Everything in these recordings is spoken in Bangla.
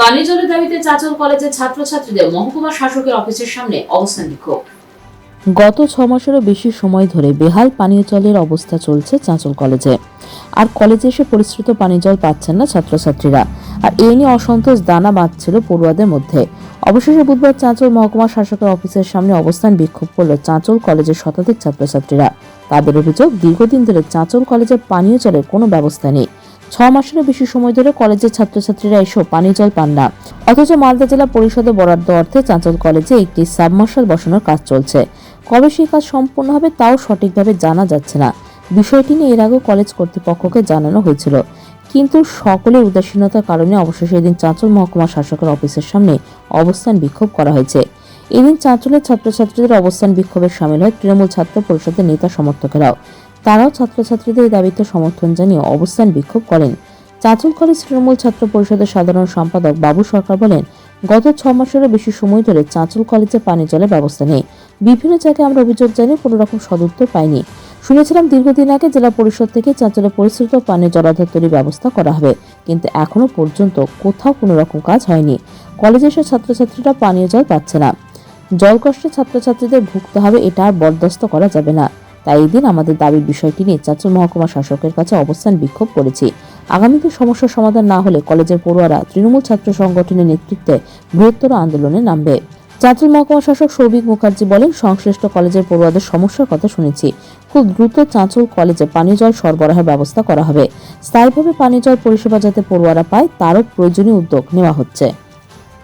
পানীয় জলের দাবিতে চাঁচল কলেজের ছাত্রছাত্রীদের মহকুমা শাসকের অফিসের সামনে অবস্থান বিক্ষোভ। গত ছ মাসেরও বেশি সময় ধরে বেহাল পানীয় জলের অবস্থা চলছে চাঁচল কলেজে। আর কলেজে এসে পরিশ্রুত পানীয় জল পাচ্ছেন না ছাত্রছাত্রীরা। আর এ নিয়ে অসন্তোষ দানা বাঁধছিল পড়ুয়াদের মধ্যে। অবশেষে বুধবার চাঁচল মহকুমা শাসকের অফিসের সামনে অবস্থান বিক্ষোভ করল চাঁচল কলেজের শতাধিক ছাত্রছাত্রীরা। তাদের অভিযোগ, দীর্ঘদিন ধরে চাঁচল কলেজে পানীয় জলের কোনো ব্যবস্থা নেই। ছ মাসেরও বেশি সময় ধরে কলেজের ছাত্রছাত্রীরা এসেও পানীয় জল পান না। অথচ মালদা জেলা পরিষদে বরাদ্দ অর্থে চাঁচল কলেজে একটি সাবমার্শাল বসানোর কাজ চলছে। কবে সেই কাজ সম্পূর্ণ হবে তাও সঠিকভাবে জানা যাচ্ছে না। বিষয়টি নিয়ে এর আগেও কলেজ কর্তৃপক্ষকে জানানো হয়েছিল। কিন্তু সকলের উদাসীনতার কারণে অবশেষে এদিন চাঁচল মহকুমা শাসকের অফিসের সামনে অবস্থান বিক্ষোভ করা হয়েছে। এদিন চাঁচলের ছাত্রছাত্রীদের অবস্থান বিক্ষোভে সামিল হয় তৃণমূল ছাত্র পরিষদের নেতা সমর্থকেরাও। তারাও ছাত্রছাত্রীদের দাবিতে সমর্থন জানিয়ে অবস্থান বিক্ষোভ করেন। চাঁচল কলেজ তৃণমূল ছাত্র পরিষদের সাধারণ সম্পাদক বাবু সরকার বলেন, গত ছ মাসেরও বেশি সময় ধরে চাঁচল কলেজে পানি জলের ব্যবস্থা নেই। বিভিন্ন জায়গায় আমরা অভিযোগ জানিয়ে কোনো রকম সদুত্তর পাইনি। শুনেছিলাম দীর্ঘদিন আগে জেলা পরিষদ থেকে চাঁচলে পরিশ্রুত পানীয় জলাধার তৈরির ব্যবস্থা করা হবে, কিন্তু এখনও পর্যন্ত কোথাও কোনো রকম কাজ হয়নি। কলেজে এসে ছাত্রছাত্রীরা পানীয় জল পাচ্ছে না। জল কষ্টে ছাত্রছাত্রীদের ভুগতে হবে, এটা আর বরদাস্ত করা যাবে না। তাই এই দিন আমাদের দাবির বিষয়টি নিয়ে চাঁচল মহকুমা শাসকের কাছে অবস্থান বিক্ষোভ করেছি। আগামীতে সমস্যার সমাধান না হলে কলেজের পড়ুয়ারা তৃণমূল ছাত্র সংগঠনের নেতৃত্বে বৃহত্তর আন্দোলনে নামবে। চাঁচল মহকুমা শাসক সৌভিক মুখার্জি বলেন, সংশ্লিষ্ট কলেজের পড়ুয়াদের সমস্যার কথা শুনেছি। খুব দ্রুত চাঁচল কলেজে পানীয় জল সরবরাহের ব্যবস্থা করা হবে। স্থায়ীভাবে পানীয় জল পরিষেবা যাতে পড়ুয়ারা পায়, তারও প্রয়োজনীয় উদ্যোগ নেওয়া হচ্ছে।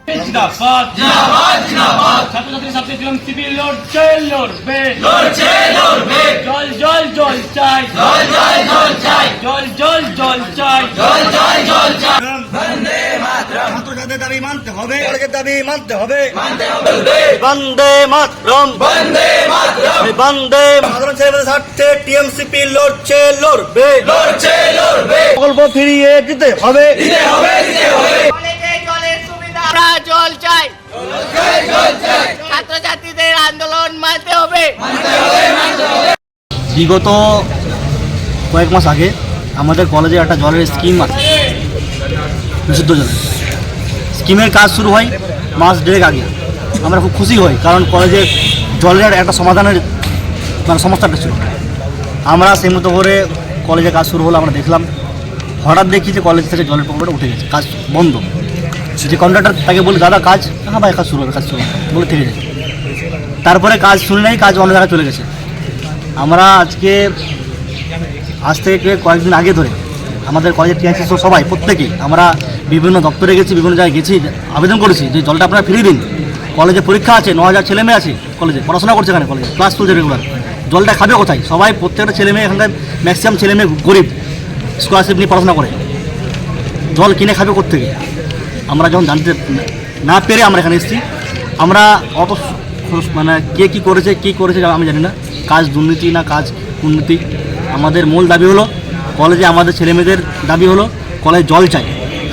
জিন্দাবাদ জিন্দাবাদ জিন্দাবাদ। ছাত্রছাত্রী ছাত্রী সিভিল লড়ছে লড়বে লড়ছে লড়বে জল জল জল চাই। জল জল জল চাই। জল জল জল চাই। জল জল জল চাই। বন্দে মাতরম। ছাত্রছাত্রীদের দাবি মানতে হবে কলেজের দাবি মানতে হবে। মানতে হবে বন্দে মাতরম। বন্দে মাতরম। বন্দে সাধারণ ছেলেমেয়েদের স্বার্থে টিএমসিপি লড়ছে লড়বে। লড়ছে লড়বে। প্রকল্প ফিরিয়ে দিতে হবে। দিতে হবে দিতে হবে। জল চাই। ছাত্রছাত্রীদের আন্দোলন মানতে হবে। বিগত কয়েক মাস আগে আমাদের কলেজে একটা জলের স্কিম আছে। বিশুদ্ধ জলের। স্কিমের কাজ শুরু হয় মাস দেড়েক আগে। আমরা খুব খুশি হই কারণ কলেজে জলের একটা সমাধানের মানে সমস্যাটা ছিল। আমরা সেই মতো করে কলেজে কাজ শুরু হলো আমরা দেখলাম। হঠাৎ দেখি যে কলেজ থেকে জলের প্রকল্পটা উঠে গেছে, কাজ বন্ধ। যে কন্ট্রাক্টর তাকে বলি, দাদা, কাজ হ্যাঁ ভাই, কাজ শুরু হবে, কাজ শুরু বলে থেকে যায় তারপরে কাজ শুনে নাই, কাজ অন্য জায়গায় চলে গেছে। আমরা আজকে, আজ থেকে কয়েকদিন আগে ধরে আমাদের কলেজের টিআইসি সবাই, প্রত্যেকেই আমরা বিভিন্ন দপ্তরে গেছি, বিভিন্ন জায়গায় গেছি, আবেদন করেছি যে জলটা আপনারা ফিরিয়ে দিন। কলেজে পরীক্ষা আছে, ন হাজার ছেলে মেয়ে আছে কলেজে, পড়াশোনা করছে এখানে কলেজে ক্লাস চলছে রেগুলার জলটা খাবে কোথায়? সবাই, প্রত্যেকটা ছেলে মেয়ে এখানকার ম্যাক্সিমাম ছেলে মেয়ে গরিব স্কলারশিপ নিয়ে পড়াশোনা করে। জল কিনে খাবে কোথেকে আমরা যখন জানতে না পেরে আমরা এখানে এসেছি, আমরা অত মানে কে কী করেছে কী করেছে আমি জানি না। কাজ দুর্নীতি না কাজ উন্নতি। আমাদের মূল দাবি হলো, কলেজে আমাদের ছেলেমেয়েদের দাবি হলো, কলেজ জল চাই।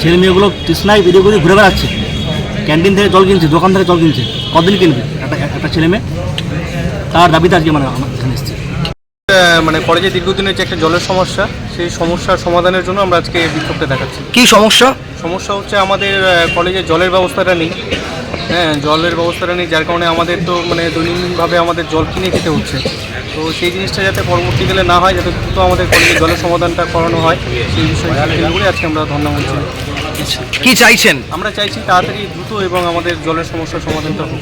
ছেলে মেয়েগুলো তৃষ্ণায় বেরিয়ে বেরিয়ে ঘুরে বেড়াচ্ছে। ক্যান্টিন থেকে জল কিনছে, দোকান থেকে জল কিনছে। কদিন কিনবে? একটা একটা ছেলে মেয়ে তার দাবিতে আজকে মানে আমরা এখানে এসেছি। মানে কলেজে দীর্ঘদিনের যে একটা জলের সমস্যা সেই সমস্যার সমাধানের জন্য আমরা আজকে বিক্ষোভটা দেখাচ্ছি। কি সমস্যা? সমস্যা হচ্ছে আমাদের কলেজে জলের ব্যবস্থাটা নেই। হ্যাঁ জলের ব্যবস্থাটা নেই যার কারণে আমাদের তো মানে দৈনন্দিনভাবে আমাদের জল কিনে খেতে হচ্ছে। তো সেই জিনিসটা যাতে পরবর্তীকালে না হয় যাতে দ্রুত আমাদের কলেজে জলের সমাধানটা করানো হয় সেই বিষয়ে আজকে আমরা ধন্যবাদ বলছি। কি চাইছেন? আমরা চাইছি তাড়াতাড়ি দ্রুত এবং আমাদের জলের সমস্যার সমাধানটা হোক।